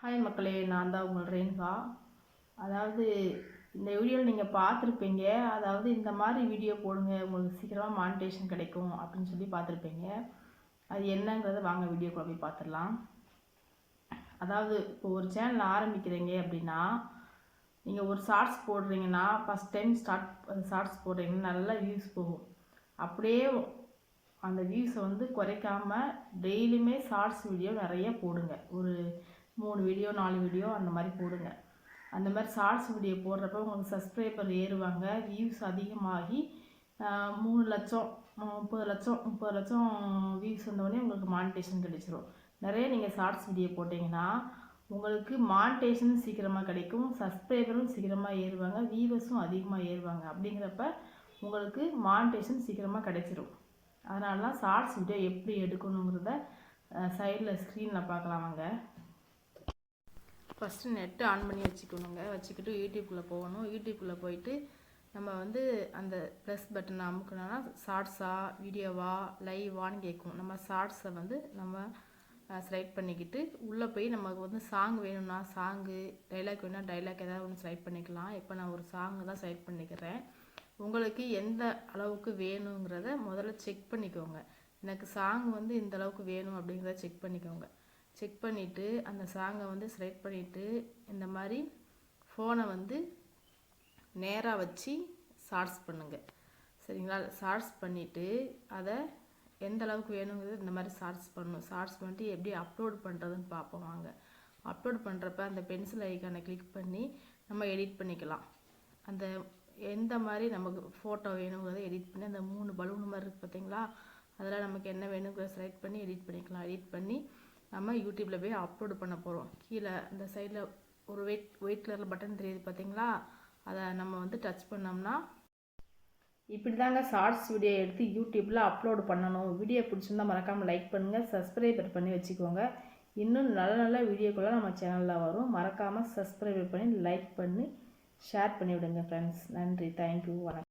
Hi மக்களே நான் தான் உங்கள் ரேணுகா. அதாவது இந்த வீடியோவில் நீங்கள் பார்த்துருப்பீங்க. அதாவது இந்த மாதிரி வீடியோ போடுங்க. உங்களுக்கு சீக்கிரமாக மானிட்டேஷன் கிடைக்கும் அப்படின்னு சொல்லி பார்த்துருப்பீங்க. அது என்னங்கிறத வாங்க வீடியோக்குள்ள போய் பார்த்துடலாம். அதாவது இப்போ ஒரு சேனல் ஆரம்பிக்கிறீங்க அப்படின்னா நீங்கள் ஒரு ஷார்ட்ஸ் போடுறீங்கன்னா ஃபஸ்ட் டைம் ஸ்டார்ட் ஷார்ட்ஸ் போடுறீங்கன்னா நல்லா வியூஸ் போகும். அப்படியே அந்த வியூஸை வந்து குறைக்காமல் டெய்லியுமே ஷார்ட்ஸ் வீடியோ நிறைய போடுங்க. ஒரு மூணு வீடியோ நாலு வீடியோ அந்த மாதிரி போடுங்க. அந்த மாதிரி ஷார்ட்ஸ் வீடியோ போடுறப்ப உங்களுக்கு சப்ஸ்கிரைபர் ஏறுவாங்க. வியூஸ் அதிகமாகி மூணு லட்சம் முப்பது லட்சம் முப்பது லட்சம் வியூஸ் வந்தோடனே உங்களுக்கு மானிட்டேஷன் கிடைச்சிரும். நிறைய நீங்கள் ஷார்ட்ஸ் வீடியோ போட்டிங்கன்னா உங்களுக்கு மானிட்டேஷன் சீக்கிரமாக கிடைக்கும் சப்ஸ்கிரைபரும் சீக்கிரமாக ஏறுவாங்க வியூவர்ஸும் அதிகமாக ஏறுவாங்க. அப்படிங்கிறப்ப உங்களுக்கு மானிட்டேஷன் சீக்கிரமாக கிடைச்சிரும். அதனால தான் ஷார்ட்ஸ் வீடியோ எப்படி எடுக்கணுங்கிறத சைடில் ஸ்க்ரீனில் பார்க்கலாம் வாங்க. ஃபஸ்ட்டு நெட்டு ஆன் பண்ணி வச்சுக்கணுங்க. வச்சுக்கிட்டு யூடியூப்குள்ளே போகணும். யூடியூப்குள்ளே போயிட்டு நம்ம வந்து அந்த ப்ளஸ் பட்டனை அமுக்கணும்னா ஷார்ட்ஸா வீடியோவா லைவான்னு கேட்கும். நம்ம ஷார்ட்ஸை வந்து நம்ம செலக்ட் பண்ணிக்கிட்டு உள்ளே போய் நமக்கு வந்து சாங் வேணும்னா சாங்கு டைலாக் வேணும்னா டைலாக் ஏதாவது ஒன்று செலக்ட் பண்ணிக்கலாம். இப்போ நான் ஒரு சாங் தான் செலக்ட் பண்ணிக்கிறேன். உங்களுக்கு எந்த அளவுக்கு வேணுங்கிறத முதல்ல செக் பண்ணிக்கோங்க. எனக்கு சாங் வந்து இந்த அளவுக்கு வேணும் அப்படிங்கிறத செக் பண்ணிக்கோங்க. செக் பண்ணிவிட்டு அந்த சாங்கை வந்து செலக்ட் பண்ணிவிட்டு இந்த மாதிரி ஃபோனை வந்து நேராக வச்சு ஷார்ட்ஸ் பண்ணுங்கள் சரிங்களா? ஷார்ட்ஸ் பண்ணிவிட்டு அதை எந்த அளவுக்கு வேணுங்கிறது இந்த மாதிரி ஷார்ட்ஸ் பண்ணணும். ஷார்ட்ஸ் பண்ணிட்டு எப்படி அப்லோட் பண்ணுறதுன்னு பார்ப்போம் வாங்க. அப்லோட் பண்ணுறப்ப அந்த பென்சில் ஐக்கானை கிளிக் பண்ணி நம்ம எடிட் பண்ணிக்கலாம். அந்த எந்த மாதிரி நமக்கு ஃபோட்டோ வேணுங்கிறத எடிட் பண்ணி அந்த மூணு பலூன் மாதிரி இருக்குது பார்த்தீங்களா அதில் நமக்கு என்ன வேணுங்கிறத செலக்ட் பண்ணி எடிட் பண்ணிக்கலாம். எடிட் பண்ணி நம்ம யூடியூப்பில் போய் அப்லோட் பண்ண போகிறோம் கீழே இந்த சைடில் ஒரு வெயிட் ஒயிட் கலரில் பட்டன் தெரியுது பார்த்தீங்களா அதை நம்ம வந்து டச் பண்ணோம்னா இப்படி தாங்க ஷார்ட்ஸ் வீடியோ எடுத்து யூடியூப்பில் அப்லோடு பண்ணணும். வீடியோ பிடிச்சிருந்தா மறக்காமல் லைக் பண்ணுங்கள் சப்ஸ்கிரைபர் பண்ணி வச்சுக்கோங்க. இன்னும் நல்ல நல்ல வீடியோக்குள்ள நம்ம சேனலில் வரும். மறக்காமல் சப்ஸ்கிரைபர் பண்ணி லைக் பண்ணி ஷேர் பண்ணிவிடுங்க ஃப்ரெண்ட்ஸ் நன்றி. தேங்க்யூ வணக்கம்.